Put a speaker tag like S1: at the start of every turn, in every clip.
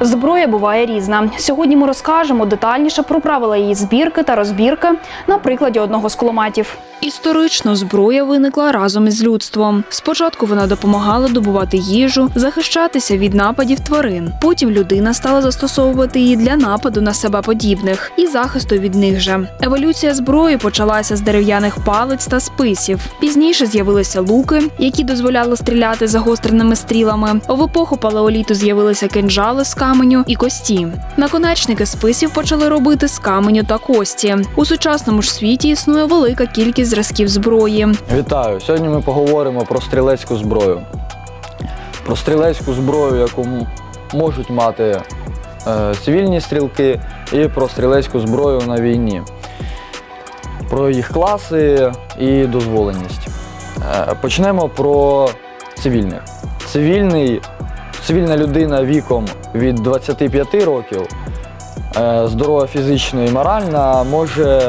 S1: Зброя буває різна. Сьогодні ми розкажемо детальніше про правила її збірки та розбірки на прикладі одного з кулеметів. Історично зброя виникла разом із людством. Спочатку вона допомагала добувати їжу, захищатися від нападів тварин. Потім людина стала застосовувати її для нападу на себе подібних і захисту від них же. Еволюція зброї почалася з дерев'яних палиць та списів. Пізніше з'явилися луки, які дозволяли стріляти загостреними стрілами. В епоху палеоліту з'явилися кинджали з каменю і кості. Наконечники списів почали робити з каменю та кості. У сучасному ж світі існує велика кількість зразків зброї.
S2: Вітаю! Сьогодні ми поговоримо про стрілецьку зброю. Про стрілецьку зброю, яку можуть мати е, цивільні стрілки, і про стрілецьку зброю на війні. Про їх класи і дозволеність. Е, почнемо про цивільних. Цивільний, цивільна людина віком від 25 років здорова фізично і моральна, може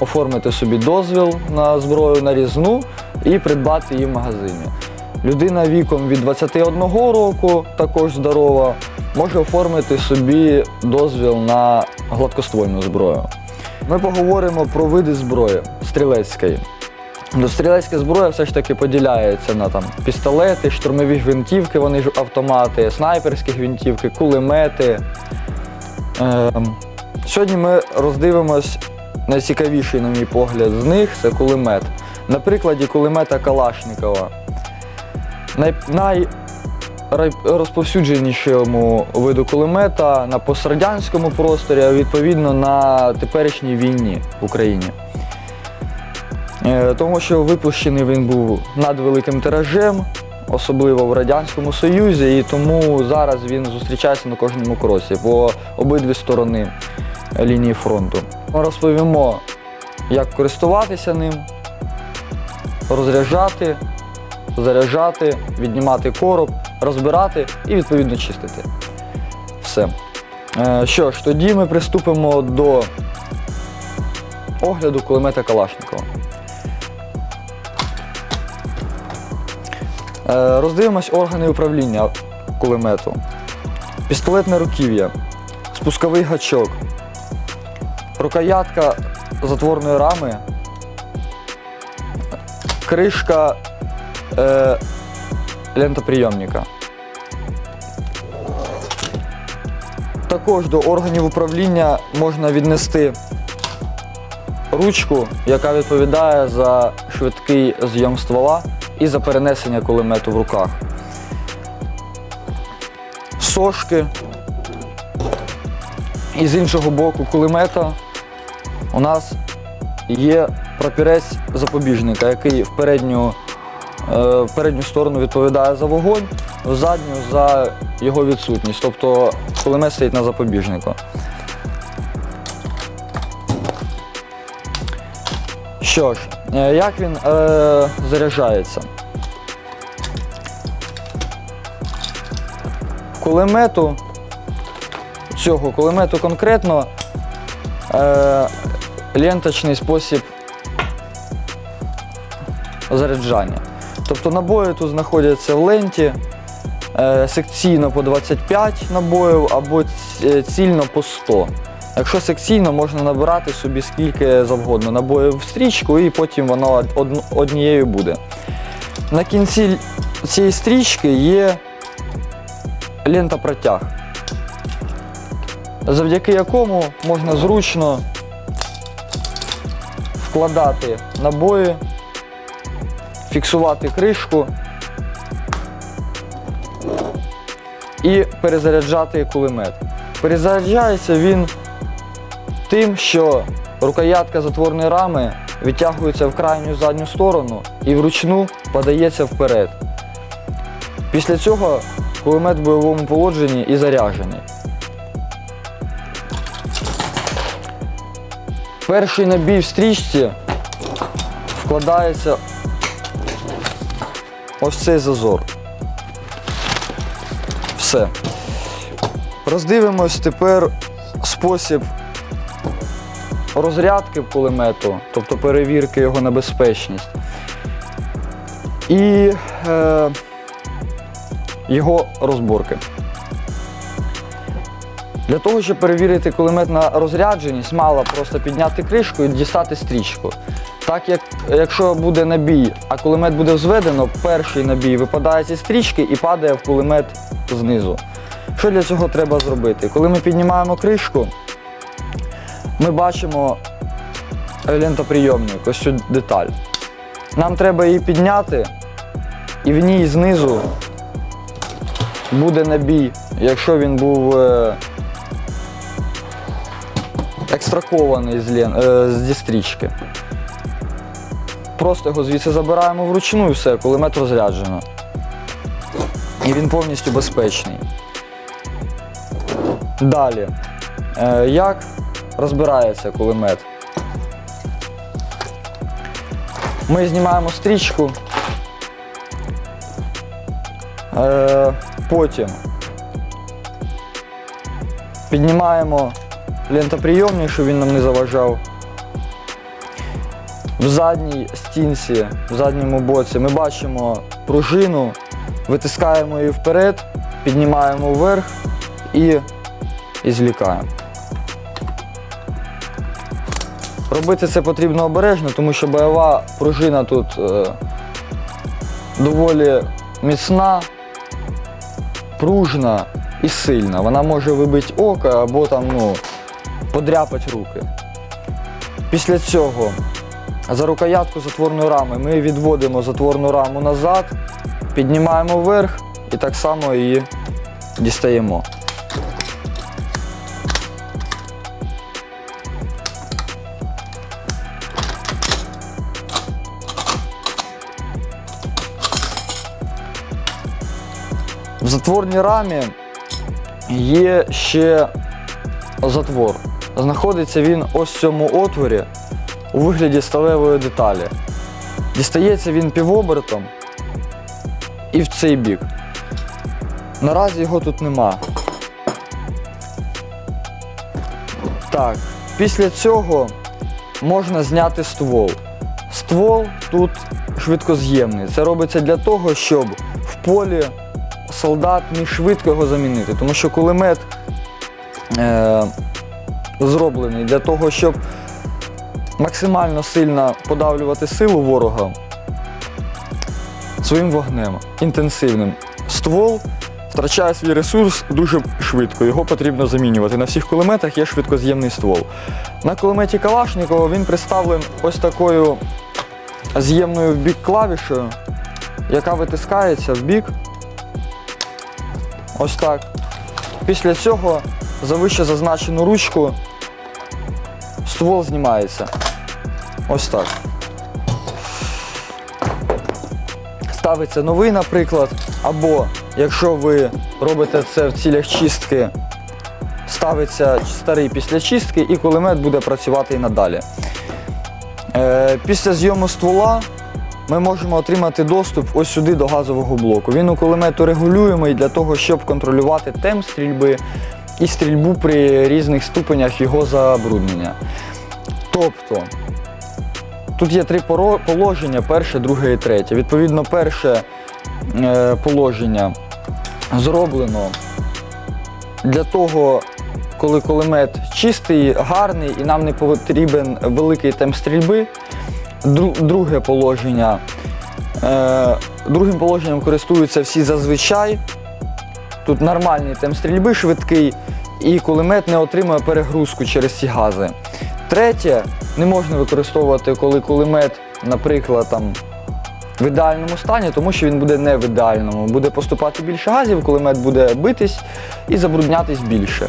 S2: оформити собі дозвіл на зброю нарізну і придбати її в магазині. Людина віком від 21 року, також здорова, може оформити собі дозвіл на гладкоствольну зброю. Ми поговоримо про види зброї стрілецької. Ну, стрілецька зброя все ж таки поділяється на там пістолети, штурмові гвинтівки, вони ж автомати, снайперські гвинтівки, кулемети. Ем, Сьогодні ми роздивимось найцікавіший, на мій погляд, з них це кулемет. На прикладі кулемета Калашникова. Най, найрозповсюдженішому виду кулемета на пострадянському просторі, а відповідно на теперішній війні в Україні. Е, Тому що випущений він був надвеликим тиражем, особливо в Радянському Союзі, і тому зараз він зустрічається на кожному кросі по обидві сторони лінії фронту. Ми розповімо, як користуватися ним, розряджати, заряджати, віднімати короб, розбирати і відповідно чистити. Все. Е, Що ж, тоді ми приступимо до огляду кулемета Калашникова. Роздивимось органи управління кулемету. Пістолетне руків'я, спусковий гачок, рукоятка затворної рами, кришка е, лентоприйомника. Також до органів управління можна віднести ручку, яка відповідає за швидкий зйом ствола і за перенесення кулемету в руках. Сошки. І з іншого боку кулемета у нас є прапірець запобіжника, який в передню, е, в передню сторону відповідає за вогонь, в задню за його відсутність. Тобто кулемет стоїть на запобіжнику. Що ж, е, як він е, заряджається? Кулемету, цього кулемету конкретно е, ленточний спосіб заряджання. Тобто набої тут знаходяться в ленті е, секційно по 25 набоїв або цільно по 100. Якщо секційно, можна набирати собі скільки завгодно набоїв в стрічку і потім воно однією буде. На кінці цієї стрічки є лента протяг, завдяки якому можна зручно вкладати набої, фіксувати кришку і перезаряджати кулемет. Перезаряджається він тим, що рукоятка затворної рами відтягується в крайню задню сторону і вручну подається вперед. Після цього кулемет в бойовому положенні і заряджений. Перший набій в стрічці вкладається ось цей зазор. Все. Роздивимось тепер спосіб розрядки кулемету, тобто перевірки його на безпечність. І е, його розборки. Для того, щоб перевірити кулемет на розрядженість, мало просто підняти кришку і дістати стрічку. Так як якщо буде набій, а кулемет буде взведено, перший набій випадає зі стрічки і падає в кулемет знизу. Що для цього треба зробити? Коли ми піднімаємо кришку, ми бачимо лентоприйомник, ось цю деталь. Нам треба її підняти, і в ній знизу буде набій, якщо він був е, екстракований з, лен, е, зі стрічки. Просто його звідси забираємо вручну і все, кулемет розряджено. І він повністю безпечний. Далі. Е, як розбирається кулемет? Ми знімаємо стрічку. Е, потім піднімаємо лентоприйомник, щоб він нам не заважав. В задній стінці, в задньому боці ми бачимо пружину, витискаємо її вперед, піднімаємо вверх і, і злікаємо. Робити це потрібно обережно, тому що бойова пружина тут е, доволі міцна, пружна і сильна. Вона може вибити око або там, ну, подряпати руки. Після цього за рукоятку затворної рами ми відводимо затворну раму назад, піднімаємо вверх і так само її дістаємо. Затворній рамі є ще затвор. Знаходиться він ось в цьому отворі у вигляді сталевої деталі. Дістається він півобертом і в цей бік. Наразі його тут нема. Так, після цього можна зняти ствол. Ствол тут швидкоз'ємний. Це робиться для того, щоб в полі солдат міг швидко його замінити. Тому що кулемет е, зроблений для того, щоб максимально сильно подавлювати силу ворога своїм вогнем, інтенсивним. Ствол втрачає свій ресурс дуже швидко, його потрібно замінювати. На всіх кулеметах є швидкоз'ємний ствол. На кулеметі Калашникова він представлений ось такою з'ємною в бік клавішею, яка витискається в бік. Ось так. Після цього за вище зазначену ручку ствол знімається. Ось так. Ставиться новий, наприклад, або якщо ви робите це в цілях чистки, ставиться старий після чистки і кулемет буде працювати і надалі. Е, після зйому ствола ми можемо отримати доступ ось сюди до газового блоку. Він у кулемету регулюємий для того, щоб контролювати темп стрільби і стрільбу при різних ступенях його забруднення. Тобто тут є три положення: перше, друге і третє. Відповідно, перше е, положення зроблено для того, коли кулемет чистий, гарний і нам не потрібен великий темп стрільби. Дру- Друге положення. Е, другим положенням користуються всі зазвичай. Тут нормальний темп стрільби, швидкий, і кулемет не отримує перегрузку через ці гази. Третє, не можна використовувати, коли кулемет, наприклад, там, в ідеальному стані, тому що він буде не в ідеальному. Буде поступати більше газів, кулемет буде битись і забруднятись більше.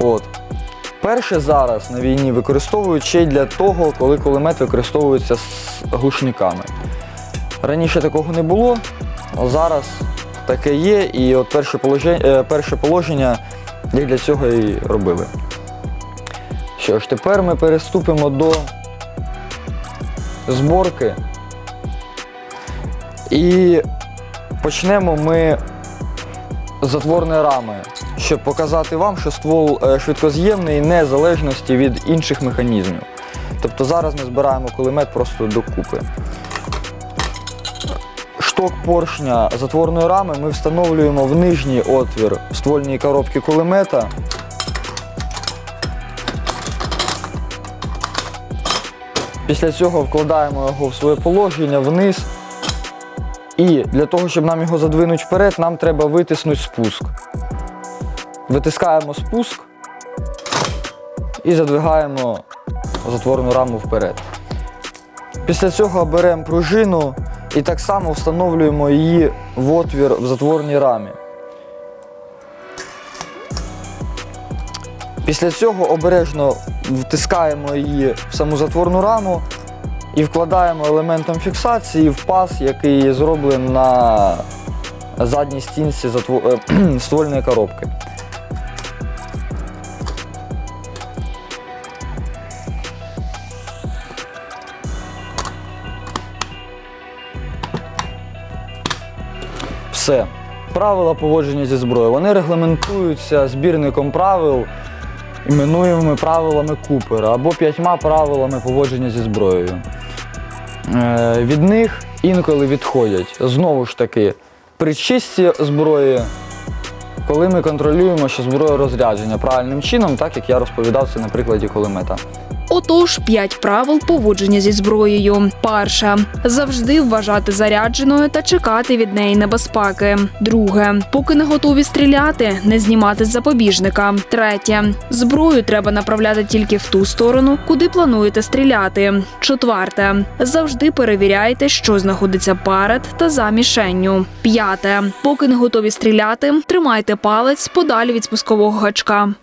S2: От. Перше зараз на війні використовують ще й для того, коли кулемет використовується з глушниками. Раніше такого не було, зараз таке є, і от перше положення, перше положення як для цього і робили. Що ж, тепер ми переступимо до зборки. І почнемо ми з затворної рами, щоб показати вам, що ствол е, швидкоз'ємний в незалежності від інших механізмів. Тобто зараз ми збираємо кулемет просто докупи. Шток поршня затворної рами ми встановлюємо в нижній отвір ствольної коробки кулемета. Після цього вкладаємо його в своє положення вниз. І для того, щоб нам його задвинути вперед, нам треба витиснути спуск. Витискаємо спуск і задвигаємо затворну раму вперед. Після цього беремо пружину і так само встановлюємо її в отвір в затворній рамі. Після цього обережно втискаємо її в саму затворну раму і вкладаємо елементом фіксації в паз, який зроблений на задній стінці е, ствольної коробки. Все. Правила поводження зі зброєю. Вони регламентуються збірником правил, іменуємо правилами Купера або п'ятьма правилами поводження зі зброєю. Е, від них інколи відходять знову ж таки при чисті зброї, коли ми контролюємо, що зброя розряджена правильним чином, так як я розповідав це на прикладі кулемета.
S1: Отож, п'ять правил поводження зі зброєю. Перше завжди вважати зарядженою та чекати від неї небезпеки. Друге, поки не готові стріляти, не знімати з запобіжника. Третє зброю треба направляти тільки в ту сторону, куди плануєте стріляти. Четверте завжди перевіряйте, що знаходиться перед та за мішенню. П'яте поки не готові стріляти, тримайте палець подалі від спускового гачка.